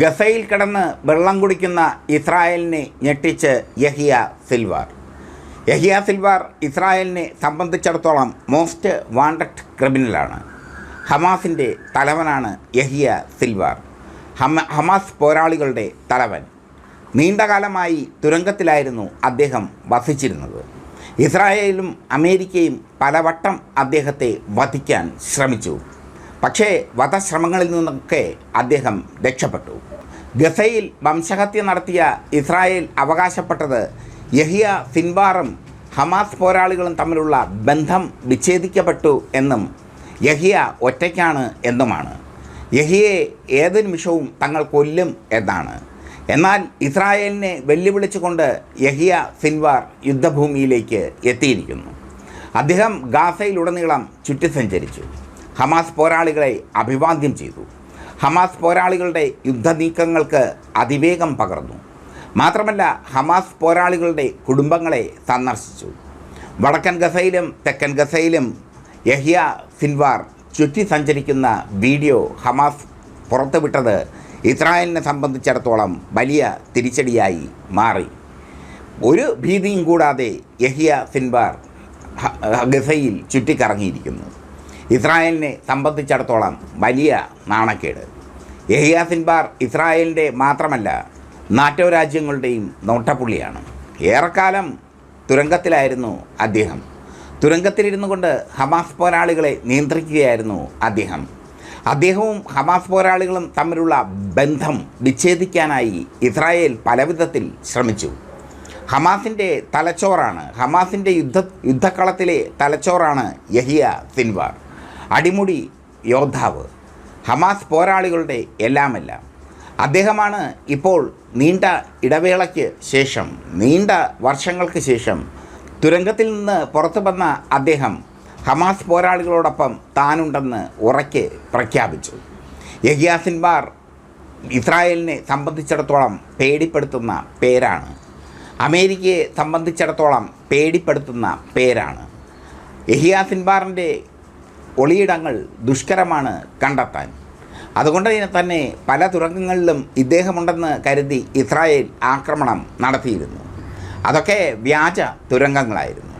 ഗസയിൽ കിടന്ന് വെള്ളം കുടിക്കുന്ന ഇസ്രായേലിനെ ഞെട്ടിച്ച് യഹിയ സിൽവാർ. യഹിയ സിൽവാർ ഇസ്രായേലിനെ സംബന്ധിച്ചിടത്തോളം മോസ്റ്റ് വാണ്ടഡ് ക്രിമിനലാണ് ഹമാസിന്റെ തലവനാണ് യഹിയ സിൽവാർ. ഹമ ഹമാസ് പോരാളികളുടെ തലവൻ. നീണ്ടകാലമായി തുരങ്കത്തിലായിരുന്നു അദ്ദേഹം വസിച്ചിരുന്നത്. ഇസ്രായേലും അമേരിക്കയും പലവട്ടം അദ്ദേഹത്തെ വധിക്കാൻ ശ്രമിച്ചു. പക്ഷേ വധശ്രമങ്ങളിൽ നിന്നൊക്കെ അദ്ദേഹം രക്ഷപ്പെട്ടു. ഗസയിൽ വംശഹത്യ നടത്തിയ ഇസ്രായേൽ അവകാശപ്പെട്ടത് യഹിയ സിൻവാറും ഹമാസ് പോരാളികളും തമ്മിലുള്ള ബന്ധം വിച്ഛേദിക്കപ്പെട്ടു എന്നും യഹിയ ഒറ്റയ്ക്കാണ് എന്നുമാണ്. യഹിയെ ഏത് നിമിഷവും തങ്ങൾ കൊല്ലും എന്നാണ്. എന്നാൽ ഇസ്രായേലിനെ വെല്ലുവിളിച്ചുകൊണ്ട് യഹിയ സിൻവാർ യുദ്ധഭൂമിയിലേക്ക് എത്തിയിരിക്കുന്നു. അദ്ദേഹം ഗാസയിലുടനീളം ചുറ്റി സഞ്ചരിച്ചു ഹമാസ് പോരാളികളെ അഭിവാദ്യം ചെയ്തു. ഹമാസ് പോരാളികളുടെ യുദ്ധനീക്കങ്ങൾക്ക് അതിവേഗം പകർന്നു. മാത്രമല്ല ഹമാസ് പോരാളികളുടെ കുടുംബങ്ങളെ സന്ദർശിച്ചു. വടക്കൻ ഗസയിലും തെക്കൻ ഗസയിലും യഹിയ സിൻവാർ ചുറ്റി സഞ്ചരിക്കുന്ന വീഡിയോ ഹമാസ് പുറത്തുവിട്ടത് ഇസ്രായേലിനെ സംബന്ധിച്ചിടത്തോളം വലിയ തിരിച്ചടിയായി മാറി. ഒരു ഭീതിയും കൂടാതെ യഹിയ സിൻവാർ ഗസയിൽ ചുറ്റിക്കറങ്ങിയിരിക്കുന്നു. ഇസ്രായേലിനെ സംബന്ധിച്ചിടത്തോളം വലിയ നാണക്കേട്. യഹിയ സിൻബാർ ഇസ്രായേലിന്റെ മാത്രമല്ല നാറ്റോ രാജ്യങ്ങളുടെയും നോട്ടപ്പുള്ളിയാണ്. ഏറെക്കാലം തുരങ്കത്തിലായിരുന്നു അദ്ദേഹം. തുരങ്കത്തിലിരുന്നു കൊണ്ട് ഹമാസ് പോരാളികളെ നിയന്ത്രിക്കുകയായിരുന്നു അദ്ദേഹം. അദ്ദേഹവും ഹമാസ് പോരാളികളും തമ്മിലുള്ള ബന്ധം വിച്ഛേദിക്കാനായി ഇസ്രായേൽ പലവിധത്തിൽ ശ്രമിച്ചു. ഹമാസിന്റെ തലച്ചോറാണ് ഹമാസിന്റെ യുദ്ധ യുദ്ധക്കളത്തിലെ തലച്ചോറാണ് യഹിയ സിൻവാർ അടിമുടി യോദ്ധാവ് ഹമാസ് പോരാളികളുടെ എല്ലാമെല്ലാം. അദ്ദേഹമാണ് ഇപ്പോൾ നീണ്ട ഇടവേളയ്ക്ക് ശേഷം നീണ്ട വർഷങ്ങൾക്ക് ശേഷം തുരങ്കത്തിൽ നിന്ന് പുറത്തു വന്ന അദ്ദേഹം ഹമാസ് പോരാളികളോടൊപ്പം താനുണ്ടെന്ന് ഉറക്കെ പ്രഖ്യാപിച്ചു. യഹിയാസിൻബാർ ഇസ്രായേലിനെ സംബന്ധിച്ചിടത്തോളം പേടിപ്പെടുത്തുന്ന പേരാണ്. അമേരിക്കയെ സംബന്ധിച്ചിടത്തോളം പേടിപ്പെടുത്തുന്ന പേരാണ്. യഹിയ സിൻബാറിന്റെ ഒളിയിടങ്ങൾ ദുഷ്കരമാണ് കണ്ടെത്താൻ. അതുകൊണ്ട് തന്നെ പല തുരങ്കങ്ങളിലും ഇദ്ദേഹമുണ്ടെന്ന് കരുതി ഇസ്രായേൽ ആക്രമണം നടത്തിയിരുന്നു. അതൊക്കെ വ്യാജ തുരങ്കങ്ങളായിരുന്നു.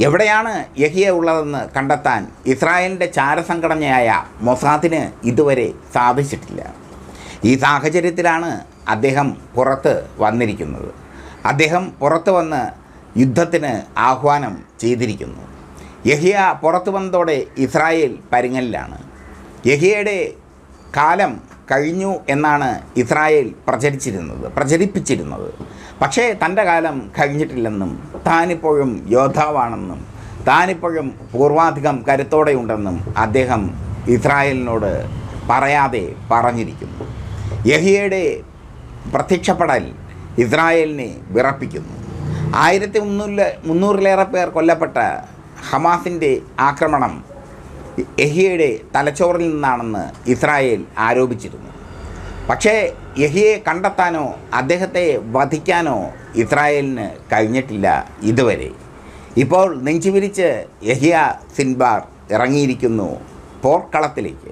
എവിടെയാണ് യഹിയ ഉള്ളതെന്ന് കണ്ടെത്താൻ ഇസ്രായേലിന്റെ ചാരസംഘടനയായ മൊസാദിന് ഇതുവരെ സാധിച്ചിട്ടില്ല. ഈ സാഹചര്യത്തിലാണ് അദ്ദേഹം പുറത്ത് വന്നിരിക്കുന്നത്. അദ്ദേഹം പുറത്ത് വന്ന് യുദ്ധത്തിന് ആഹ്വാനം ചെയ്തിരിക്കുന്നു. യഹിയ പുറത്തു വന്നതോടെ ഇസ്രായേൽ പരിങ്ങലിലാണ്. യഹിയയുടെ കാലം കഴിഞ്ഞു എന്നാണ് ഇസ്രായേൽ പ്രചരിച്ചിരുന്നത് പ്രചരിപ്പിച്ചിരുന്നത്. പക്ഷേ തന്റെ കാലം കഴിഞ്ഞിട്ടില്ലെന്നും താനിപ്പോഴും യോദ്ധാവാണെന്നും താനിപ്പോഴും പൂർവാധികം കരുത്തോടെയുണ്ടെന്നും അദ്ദേഹം ഇസ്രായേലിനോട് പറയാതെ പറഞ്ഞിരിക്കുന്നു. യഹിയയുടെ പ്രത്യക്ഷപ്പെടൽ ഇസ്രായേലിനെ വിറപ്പിക്കുന്നു. ആയിരത്തി മുന്നൂറിൽ മുന്നൂറിലേറെ പേർ കൊല്ലപ്പെട്ട ഹമാസിന്റെ ആക്രമണം യഹിയയുടെ തലച്ചോറിൽ നിന്നാണെന്ന് ഇസ്രായേൽ ആരോപിച്ചിരുന്നു. പക്ഷേ യഹിയെ കണ്ടെത്താനോ അദ്ദേഹത്തെ വധിക്കാനോ ഇസ്രായേലിന് കഴിഞ്ഞിട്ടില്ല ഇതുവരെ. ഇപ്പോൾ നെഞ്ചുവിരിച്ച് യഹിയ സിൻബാർ ഇറങ്ങിയിരിക്കുന്നു പോർക്കളത്തിലേക്ക്.